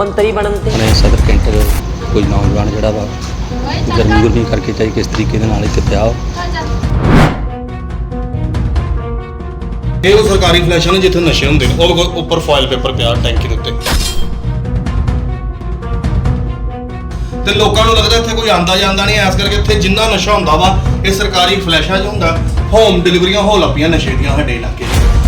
ਮੰਤਰੀ ਬਣਨ ਤੇ। ਆਪਣੇ ਸਦਰ ਕੈਂਟਰ ਕੋਈ ਨੌਜਵਾਨ ਜਿਹੜਾ ਵਾ ਗਰਮੀ ਗੁਰਮੀ ਕਰਕੇ ਚਾਹੇ ਕਿਸ ਤਰੀਕੇ ਦੇ ਨਾਲ ਇੱਥੇ ਪਿਆ। ਇਹ ਉਹ ਸਰਕਾਰੀ ਫਲੈਸ਼ਾਂ ਨੇ ਜਿੱਥੇ ਨਸ਼ੇ ਹੁੰਦੇ ਨੇ ਉਹ ਵੇਖੋ ਉੱਪਰ ਫਾਇਲ ਪੇਪਰ ਪਿਆ ਟੈਂਕੀ ਦੇ ਉੱਤੇ। ਤੇ ਲੋਕਾਂ ਨੂੰ ਲੱਗਦਾ ਇੱਥੇ ਕੋਈ ਆਂਦਾ ਜਾਂਦਾ ਨਹੀਂ ਐਸ ਕਰਕੇ ਇੱਥੇ ਜਿੰਨਾ ਨਸ਼ਾ ਹੁੰਦਾ ਵਾ ਇਹ ਸਰਕਾਰੀ ਫਲੈਸ਼ਾਂ 'ਚ ਹੁੰਦਾ ਹੋਮ ਡਿਲੀਵਰੀਆਂ ਹੋ ਲੱਪੀਆਂ ਨਸ਼ੇ ਦੀਆਂ ਸਾਡੇ ਇਲਾਕੇ 'ਚ।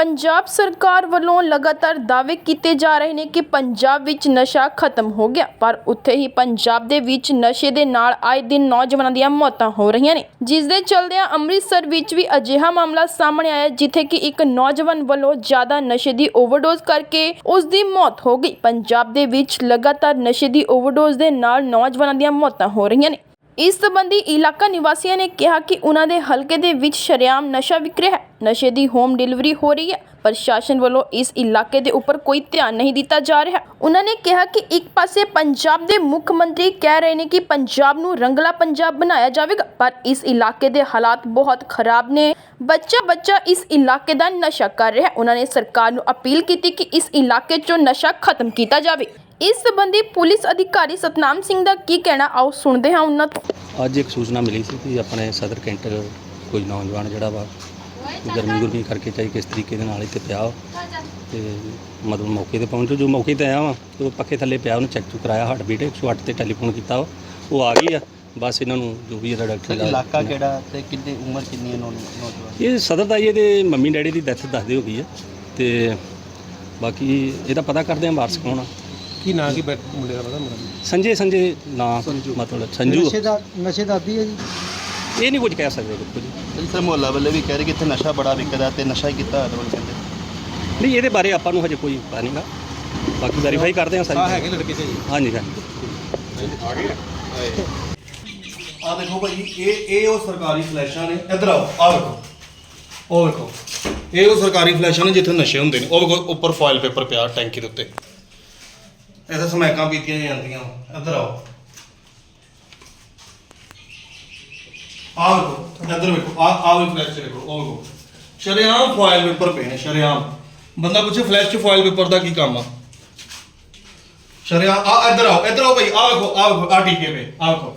ਪੰਜਾਬ ਸਰਕਾਰ ਵੱਲੋਂ ਲਗਾਤਾਰ ਦਾਅਵੇ ਕੀਤੇ ਜਾ ਰਹੇ ਨੇ ਕਿ ਪੰਜਾਬ ਵਿੱਚ ਨਸ਼ਾ ਖਤਮ ਹੋ ਗਿਆ, ਪਰ ਉੱਥੇ ਹੀ ਪੰਜਾਬ ਦੇ ਵਿੱਚ ਨਸ਼ੇ ਦੇ ਨਾਲ ਆਏ ਦਿਨ ਨੌਜਵਾਨਾਂ ਦੀਆਂ ਮੌਤਾਂ ਹੋ ਰਹੀਆਂ ਨੇ। ਜਿਸ ਦੇ ਚਲਦਿਆਂ ਅੰਮ੍ਰਿਤਸਰ ਵਿੱਚ ਵੀ ਅਜਿਹਾ ਮਾਮਲਾ ਸਾਹਮਣੇ ਆਇਆ, ਜਿੱਥੇ ਕਿ ਇੱਕ ਨੌਜਵਾਨ ਵੱਲੋਂ ਜ਼ਿਆਦਾ ਨਸ਼ੇ ਦੀ ਓਵਰਡੋਜ਼ ਕਰਕੇ ਉਸ ਦੀ ਮੌਤ ਹੋ ਗਈ। ਪੰਜਾਬ ਦੇ ਵਿੱਚ ਲਗਾਤਾਰ ਨਸ਼ੇ ਦੀ ਓਵਰਡੋਜ਼ ਦੇ ਨਾਲ ਨੌਜਵਾਨਾਂ ਦੀਆਂ ਮੌਤਾਂ ਹੋ ਰਹੀਆਂ ਨੇ। ਇਸ ਸੰਬੰਧੀ ਇਲਾਕਾ ਨਿਵਾਸੀਆਂ ਨੇ ਕਿਹਾ ਕਿ ਉਹਨਾਂ ਦੇ ਹਲਕੇ ਦੇ ਵਿੱਚ ਸ਼ਰੇਆਮ ਨਸ਼ਾ ਵਿਕ ਰਿਹਾ ਹੈ। ਨਸ਼ੇ ਦੀ ਹੋਮ ਡਿਲੀਵਰੀ ਹੋ ਰਹੀ ਹੈ। ਪ੍ਰਸ਼ਾਸਨ ਵੱਲੋਂ ਇਸ ਇਲਾਕੇ ਦੇ ਉੱਪਰ ਕੋਈ ਧਿਆਨ ਨਹੀਂ ਦਿੱਤਾ ਜਾ ਰਿਹਾ। ਉਹਨਾਂ ਨੇ ਕਿਹਾ ਕਿ ਇੱਕ ਪਾਸੇ ਪੰਜਾਬ ਦੇ ਮੁੱਖ ਮੰਤਰੀ ਕਹਿ ਰਹੇ ਨੇ ਕਿ ਪੰਜਾਬ ਨੂੰ ਰੰਗਲਾ ਪੰਜਾਬ ਬਣਾਇਆ ਜਾਵੇਗਾ, ਪਰ ਇਸ ਇਲਾਕੇ ਦੇ ਹਾਲਾਤ ਬਹੁਤ ਖਰਾਬ ਨੇ। ਬੱਚਾ ਬੱਚਾ ਇਸ ਇਲਾਕੇ ਦਾ ਨਸ਼ਾ ਕਰ ਰਿਹਾ ਹੈ। ਉਹਨਾਂ ਨੇ ਸਰਕਾਰ ਨੂੰ ਅਪੀਲ ਕੀਤੀ ਕਿ ਇਸ ਇਲਾਕੇ 'ਚੋਂ ਨਸ਼ਾ ਖਤਮ ਕੀਤਾ ਜਾਵੇ। ਇਸ ਸੰਬੰਧੀ ਪੁਲਿਸ ਅਧਿਕਾਰੀ ਸਤਨਾਮ ਸਿੰਘ ਦਾ ਕੀ ਕਹਿਣਾ, ਆਓ ਸੁਣਦੇ ਹਾਂ ਉਹਨਾਂ ਤੋਂ। ਅੱਜ ਇੱਕ ਸੂਚਨਾ ਮਿਲੀ ਸੀ ਕਿ ਆਪਣੇ ਸਦਰ ਕੈਂਟਰ ਕੋਈ ਨੌਜਵਾਨ ਜਿਹੜਾ ਵਾ ਗਰਮੀ ਗੁਰਮੀ ਕਰਕੇ ਚਾਹੇ ਕਿਸ ਤਰੀਕੇ ਦੇ ਨਾਲ ਇੱਥੇ ਪਿਆ ਵਾ। ਤੇ ਮਤਲਬ ਮੌਕੇ ਤੇ ਪਹੁੰਚੋ। ਜੋ ਮੌਕੇ ਤੇ ਆਇਆ ਵਾ ਤੇ ਉਹ ਪੱਖੇ ਥੱਲੇ ਪਿਆ ਉਹਨੂੰ ਚੈੱਕ ਚੁੱਕ ਕਰਾਇਆ ਹਾਰਟ ਬੀਟ 108 ਤੇ ਟੈਲੀਫੋਨ ਕੀਤਾ ਵਾ। ਉਹ ਆ ਗਈ ਆ। ਬਸ ਇਹਨਾਂ ਨੂੰ ਜੋ ਵੀ ਇਹਦਾ ਡਾਕਟਰ ਸਰ ਇਲਾਕਾ ਕਿਹੜਾ ਤੇ ਕਿੰਨੀ ਉਮਰ ਕਿੰਨੀ ਹੈ ਨੌ- ਨੌਜਵਾਨ? ਇਹ ਸਦਰ ਦਾ ਇਹਦੇ ਮੰਮੀ ਡੈਡੀ ਦੀ ਡੈਥ ਦੱਸਦੇ ਹੋ ਗਈ ਆ। ਤੇ ਬਾਕੀ ਇਹਦਾ ਪਤਾ ਕਰਦੇ ਆ ਵਾਰਸ ਕੌਣ ਆ। ਕੀ ਨਾਂ ਕੀ ਬੈ- ਮੁੰਡੇ ਦਾ ਪਤਾ ਮੇਰਾ ਸੰਜੇ ਸੰਜੇ ਨਾਂ ਮਤਲਬ ਸੰਜੂ ਨਸ਼ੇ ਦਾ ਨਸ਼ੇ ਦਾ ਆਦੀ ਹੈ ਜੀ। ਇਹ ਨਹੀਂ ਕੁਝ ਕਹਿ ਸਕਦੇ ਦੇਖੋ ਜੀ। ਤੇ ਸਰ ਮੁਹੱਲਾ ਵਾਲੇ ਵੀ ਕਹਿ ਰਹੇ ਕਿ ਇੱਥੇ ਨਸ਼ਾ ਬੜਾ ਵਿਕਦਾ ਤੇ ਨਸ਼ਾ ਹੀ ਕੀਤਾ ਹੋਇਆ ਤੁਹਾਨੂੰ ਕਹਿੰਦੇ। ਨਹੀਂ ਇਹਦੇ ਬਾਰੇ ਆਪਾਂ ਨੂੰ ਹਜੇ ਕੋਈ ਪਤਾ ਨਹੀਂਗਾ ਬਾਕੀ ਵੈਰੀਫਾਈ ਕਰਦੇ ਹਾਂ ਸਾਰੀ। ਹੈਗੇ ਲੜਕੇ ਸੇ ਜੀ। ਹਾਂਜੀ ਹਾਂਜੀ। ਆ ਦੇਖੋ ਭਾਈ ਇਹ ਇਹ ਉਹ ਸਰਕਾਰੀ ਫਲੈਸ਼ਾਂ ਨੇ। ਇੱਧਰ ਆਓ ਆ ਵੇਖੋ। ਉਹ ਵੇਖੋ। ਇਹ ਉਹ ਸਰਕਾਰੀ ਫਲੈਸ਼ਾਂ ਨੇ ਜਿੱਥੇ ਨਸ਼ੇ ਹੁੰਦੇ ਨੇ। ਉਹ ਵੇਖੋ ਉੱਪਰ ਫਾਇਲ ਪੇਪਰ ਪਿਆ ਟੈਂਕੀ ਦੇ ਉੱਤੇ। ਇਹਦੇ ਸਮੈਕਾਂ ਪੀਤੀਆਂ ਜਾਂਦੀਆਂ। ਇੱਧਰ ਆਓ। ਆ ਵੇਖੋ ਇੱਧਰ ਵੇਖੋ ਆ ਆ ਵੀ ਫਲੈਸ਼ ਵੇਖੋ ਉਹ ਵੇਖੋ ਸ਼ਰੇਆਮ ਫਾਇਲ ਪੇਪਰ ਪਏ ਨੇ ਸ਼ਰੇਆਮ। ਬੰਦਾ ਪੁੱਛੇ ਫਲੈਸ਼ ਚ ਫਾਇਲ ਪੇਪਰ ਦਾ ਕੀ ਕੰਮ ਆ? ਸ਼ਰਿਆ ਆ ਇੱਧਰ ਆਓ ਇੱਧਰ ਆਓ ਭਾਈ ਆ ਵੇਖੋ ਆ ਵੇਖੋ ਆ ਟੀਕੇ ਪੇ ਆ ਵੇਖੋ।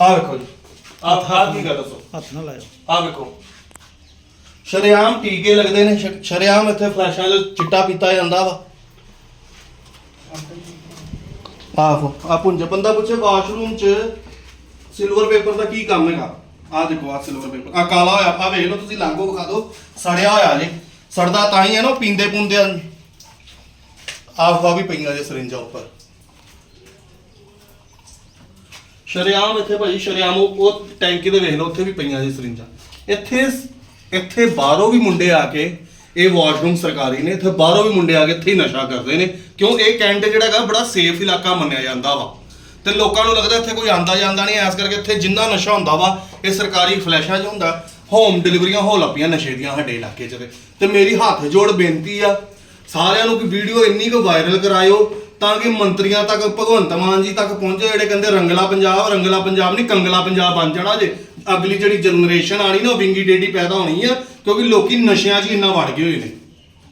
ਆ ਵੇਖੋ ਜੀ। ਆ ਥਾ ਕੀ ਕਰ ਦੱਸੋ? ਹੱਥ ਨਾ ਲਾਇਓ। ਆ ਵੇਖੋ। ਸ਼ਰੇਆਮ ਟੀਕੇ ਲੱਗਦੇ ਨੇ ਸ਼ਰੇਆਮ ਇੱਥੇ ਫਲੈਸ਼ਾਂ 'ਚ ਚਿੱਟਾ ਪੀਤਾ ਜਾਂਦਾ ਵਾ। ਆਹੋ ਆ ਪੁੰਜ ਬੰਦਾ ਪੁੱਛੇ ਵਾਸ਼ਰੂਮ 'ਚ ਸਿਲਵਰ ਪੇਪਰ ਦਾ ਕੀ ਕੰਮ ਹੈਗਾ? ਆ ਦੇਖੋ ਆ ਸਿਲਵਰ ਪੇਪਰ ਆ ਕਾਲਾ ਹੋਇਆ ਆ ਵੇਖ ਲਓ ਤੁਸੀਂ, ਲਾਂਗੋ ਵਿਖਾ ਦਿਓ। ਸੜਿਆ ਹੋਇਆ ਜੇ। ਸੜਦਾ ਤਾਂ ਹੀ ਹੈ ਨਾ ਪੀਂਦੇ ਪੁੰਦੇ ਆ ਵੀ ਪਈਆਂ ਜੇ ਸਰਿੰਜਾਂ ਉੱਪਰ। ਸ਼ਰਿਆਮ ਇੱਥੇ ਭਾਈ, ਸ਼ਰਿਆਮ ਉਹ ਟੈਂਕੀ ਦੇ ਵੇਖ ਲਓ, ਉੱਥੇ ਵੀ ਪਈਆਂ ਜੀ ਸਰਿੰਜਾਂ। ਇੱਥੇ ਇੱਥੇ ਬਾਹਰੋਂ ਵੀ ਮੁੰਡੇ ਆ ਕੇ ਇਹ ਵਾਸ਼ਰੂਮ ਸਰਕਾਰੀ ਨੇ, ਇੱਥੇ ਬਾਹਰੋਂ ਵੀ ਮੁੰਡੇ ਆ ਕੇ ਇੱਥੇ ਹੀ ਨਸ਼ਾ ਕਰਦੇ ਨੇ। ਕਿਉਂ? ਇਹ ਕੈਂਟ ਜਿਹੜਾ ਹੈਗਾ, ਬੜਾ ਸੇਫ ਇਲਾਕਾ ਮੰਨਿਆ ਜਾਂਦਾ ਵਾ। ਤੇ ਲੋਕਾਂ ਨੂੰ ਲੱਗਦਾ ਇੱਥੇ ਕੋਈ ਆਂਦਾ ਜਾਂਦਾ ਨਹੀਂ, ਐਸ ਕਰਕੇ ਇੱਥੇ ਜਿੰਨਾ ਨਸ਼ਾ ਹੁੰਦਾ ਵਾ, ਇਹ ਸਰਕਾਰੀ ਫਲੈਸ਼ਾਂ 'ਚ ਹੁੰਦਾ। ਹੋਮ ਡਿਲੀਵਰੀਆਂ ਹੋ ਲੱਪੀਆਂ ਨਸ਼ੇ ਦੀਆਂ ਸਾਡੇ ਇਲਾਕੇ 'ਚ ਤੇ। ਤੇ ਮੇਰੀ ਹੱਥ ਜੋੜ ਬੇਨਤੀ ਆ, ਸਾਰਿਆਂ ਨੂੰ ਕਿ ਵੀਡੀਓ ਇੰਨੀ ਕੁ ਵਾਇਰਲ ਕਰਾਇਓ, ਤਾਂ ਕਿ ਮੰਤਰੀਆਂ ਤੱਕ, ਭਗਵੰਤ ਮਾਨ ਜੀ ਤੱਕ ਪਹੁੰਚੇ, ਜਿਹੜੇ ਕਹਿੰਦੇ ਰੰਗਲਾ ਪੰਜਾਬ ਰੰਗਲਾ ਪੰਜਾਬ ਨਹੀਂ, ਕੰਗਲਾ ਪੰਜਾਬ ਬਣ ਜਾਣਾ ਜੇ। ਅਗਲੀ ਜਿਹੜੀ ਜਨਰੇਸ਼ਨ ਆਣੀ ਨਾ, ਉਹ ਵਿੰਗੀ ਡੇਡੀ ਪੈਦਾ ਹੋਣੀ ਆ, ਕਿਉਂਕਿ ਲੋਕੀ ਨਸ਼ਿਆਂ 'ਚ ਹੀ ਇੰਨਾ ਵੜ ਗਏ ਹੋਏ ਨੇ।